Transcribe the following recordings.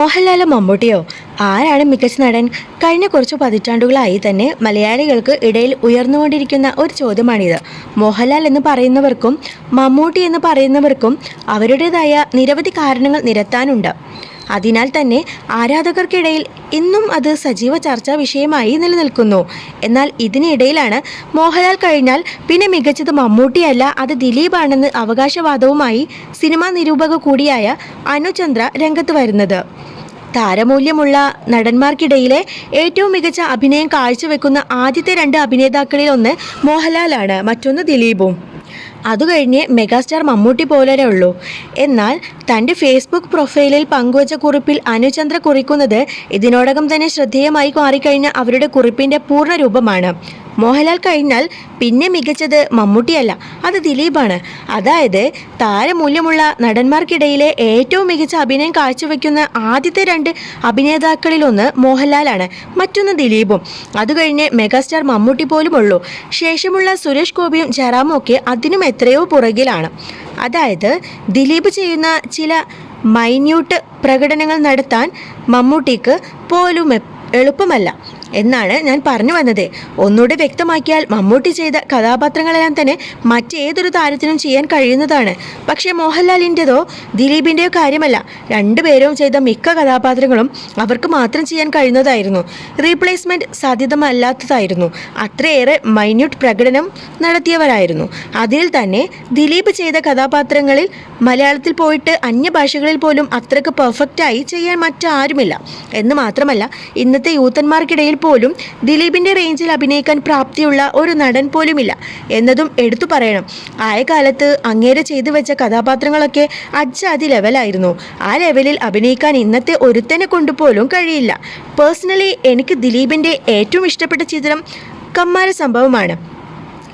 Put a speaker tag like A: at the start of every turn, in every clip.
A: മോഹൻലാലോ മമ്മൂട്ടിയോ? ആരാണ് മികച്ച നടൻ? കഴിഞ്ഞ കുറച്ച് പതിറ്റാണ്ടുകളായി തന്നെ മലയാളികൾക്ക് ഇടയിൽ ഉയർന്നുകൊണ്ടിരിക്കുന്ന ഒരു ചോദ്യമാണിത്. മോഹൻലാൽ എന്ന് പറയുന്നവർക്കും മമ്മൂട്ടി എന്ന് പറയുന്നവർക്കും അവരുടേതായ നിരവധി കാരണങ്ങൾ നിരത്താനുണ്ട്. അതിനാൽ തന്നെ ആരാധകർക്കിടയിൽ ഇന്നും അത് സജീവ ചർച്ചാ വിഷയമായി നിലനിൽക്കുന്നു. എന്നാൽ ഇതിനിടയിലാണ് മോഹൻലാൽ കഴിഞ്ഞാൽ പിന്നെ മികച്ചത് മമ്മൂട്ടിയല്ല അത് ദിലീപാണെന്ന് അവകാശവാദവുമായി സിനിമാ നിരൂപക കൂടിയായ അനുചന്ദ്ര രംഗത്ത് വരുന്നത്. താരമൂല്യമുള്ള നടന്മാർക്കിടയിലെ ഏറ്റവും മികച്ച അഭിനയം കാഴ്ചവെക്കുന്ന ആദ്യത്തെ രണ്ട് അഭിനേതാക്കളിൽ ഒന്ന് മോഹൻലാലാണ് മറ്റൊന്ന് ദിലീപും. അതുകഴിഞ്ഞ് മെഗാസ്റ്റാർ മമ്മൂട്ടി പോലെ ഉള്ളൂ. എന്നാൽ തന്റെ ഫേസ്ബുക്ക് പ്രൊഫൈലിൽ പങ്കുവച്ച കുറിപ്പിൽ അനുചന്ദ്ര കുറിക്കുന്നത് ഇതിനോടകം തന്നെ ശ്രദ്ധേയമായി മാറിക്കഴിഞ്ഞ അവരുടെ കുറിപ്പിന്റെ പൂർണ രൂപമാണ്. മോഹൻലാൽ കഴിഞ്ഞാൽ പിന്നെ മികച്ചത് മമ്മൂട്ടിയല്ല അത് ദിലീപാണ്. അതായത് താരമൂല്യമുള്ള നടന്മാർക്കിടയിലെ ഏറ്റവും മികച്ച അഭിനയം കാഴ്ചവെക്കുന്ന ആദ്യത്തെ രണ്ട് അഭിനേതാക്കളിലൊന്ന് മോഹൻലാലാണ് മറ്റൊന്ന് ദിലീപും. അത് കഴിഞ്ഞ് മെഗാസ്റ്റാർ മമ്മൂട്ടി പോലും ഉള്ളൂ ശേഷമുള്ള സുരേഷ് ഗോപിയും ജയറാമും ഒക്കെ അതിനും എത്രയോ പുറകിലാണ്. അതായത് ദിലീപ് ചെയ്യുന്ന ചില മൈന്യൂട്ട് പ്രകടനങ്ങൾ നടത്താൻ മമ്മൂട്ടിക്ക് പോലും എളുപ്പമല്ല. എന്നാണ് ഞാൻ പറഞ്ഞു വന്നത്. ഒന്നുകൂടെ വ്യക്തമാക്കിയാൽ മമ്മൂട്ടി ചെയ്ത കഥാപാത്രങ്ങളെല്ലാം തന്നെ മറ്റേതൊരു താരത്തിനും ചെയ്യാൻ കഴിയുന്നതാണ്. പക്ഷേ മോഹൻലാലിന്റെതോ ദിലീപിന്റെയോ കാര്യമല്ല. രണ്ടുപേരും ചെയ്ത മിക്ക കഥാപാത്രങ്ങളും അവർക്ക് മാത്രം ചെയ്യാൻ കഴിയുന്നതായിരുന്നു. റീപ്ലേസ്മെന്റ് സാധ്യതമല്ലാത്തതായിരുന്നു. അത്രയേറെ മൈന്യൂട്ട് പ്രകടനം നടത്തിയവരായിരുന്നു. അതിൽ തന്നെ ദിലീപ് ചെയ്ത കഥാപാത്രങ്ങളിൽ മലയാളത്തിൽ പോയിട്ട് അന്യഭാഷകളിൽ പോലും അത്രയ്ക്ക് പെർഫെക്റ്റായി ചെയ്യാൻ മറ്റാരുമില്ല. എന്ന് മാത്രമല്ല ഇന്നത്തെ യൂത്തന്മാർക്കിടയിൽ പോലും ദിലീപിന്റെ റേഞ്ചിൽ അഭിനയിക്കാൻ പ്രാപ്തിയുള്ള ഒരു നടൻ പോലുമില്ല എന്നതും എടുത്തു പറയണം. ആയ കാലത്ത് അങ്ങേരെ ചെയ്തു വെച്ച കഥാപാത്രങ്ങളൊക്കെ അജ്ജാതി ലെവലായിരുന്നു ആ ലെവലിൽ അഭിനയിക്കാൻ ഇന്നത്തെ ഒരുത്തനെ കൊണ്ടുപോലും കഴിയില്ല. പേഴ്സണലി എനിക്ക് ദിലീപിന്റെ ഏറ്റവും ഇഷ്ടപ്പെട്ട ചിത്രം കമ്മാര സംഭവമാണ്.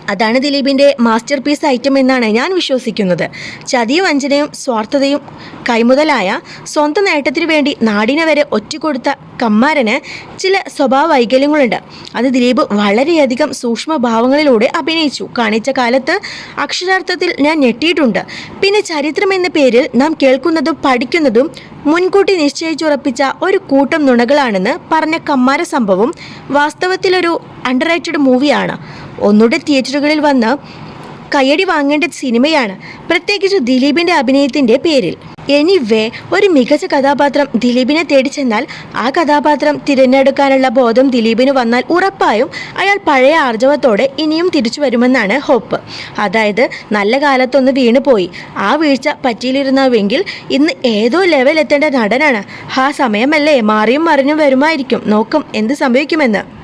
A: അതാണ് ദിലീപിന്റെ മാസ്റ്റർ പീസ് ഐറ്റം എന്നാണ് ഞാൻ വിശ്വസിക്കുന്നത്. ചതിയും വഞ്ചനയും സ്വാർത്ഥതയും കൈമുതലായ സ്വന്തം നേട്ടത്തിനു വേണ്ടി നാടിനെ വരെ ഒറ്റുകൊടുത്ത കമ്മാരന് ചില സ്വഭാവ വൈകല്യങ്ങളുണ്ട് അത് ദിലീപ് വളരെയധികം സൂക്ഷ്മഭാവങ്ങളിലൂടെ അഭിനയിച്ചു. കാണിച്ച കാലത്ത് അക്ഷരാർത്ഥത്തിൽ ഞാൻ ഞെട്ടിയിട്ടുണ്ട്. പിന്നെ ചരിത്രം എന്ന പേരിൽ നാം കേൾക്കുന്നതും പഠിക്കുന്നതും മുൻകൂട്ടി നിശ്ചയിച്ചുറപ്പിച്ച ഒരു കൂട്ടം നുണകളാണെന്ന് പറഞ്ഞ കമ്മാര സംഭവം വാസ്തവത്തിലൊരു അണ്ടർ റൈറ്റഡ് മൂവിയാണ് ഒന്നുകൂടെ തിയേറ്ററുകളിൽ വന്ന് കയ്യടി വാങ്ങേണ്ട സിനിമയാണ് പ്രത്യേകിച്ച് ദിലീപിന്റെ അഭിനയത്തിന്റെ പേരിൽ. എനിവേ ഒരു മികച്ച കഥാപാത്രം ദിലീപിനെ തേടി ചെന്നാൽ ആ കഥാപാത്രം തിരഞ്ഞെടുക്കാനുള്ള ബോധം ദിലീപിന് വന്നാൽ ഉറപ്പായും അയാൾ പഴയ ആർജവത്തോടെ ഇനിയും തിരിച്ചു വരുമെന്നാണ് ഹോപ്പ്. അതായത് നല്ല കാലത്തൊന്ന് വീണുപോയി. ആ വീഴ്ച പറ്റിയിലിരുന്നുവെങ്കിൽ ഇന്ന് ഏതോ ലെവൽ എത്തേണ്ട നടനാണ്. ആ സമയമല്ലേ മാറിയും മറിഞ്ഞും വരുമായിരിക്കും. നോക്കും എന്ത് സംഭവിക്കുമെന്ന്.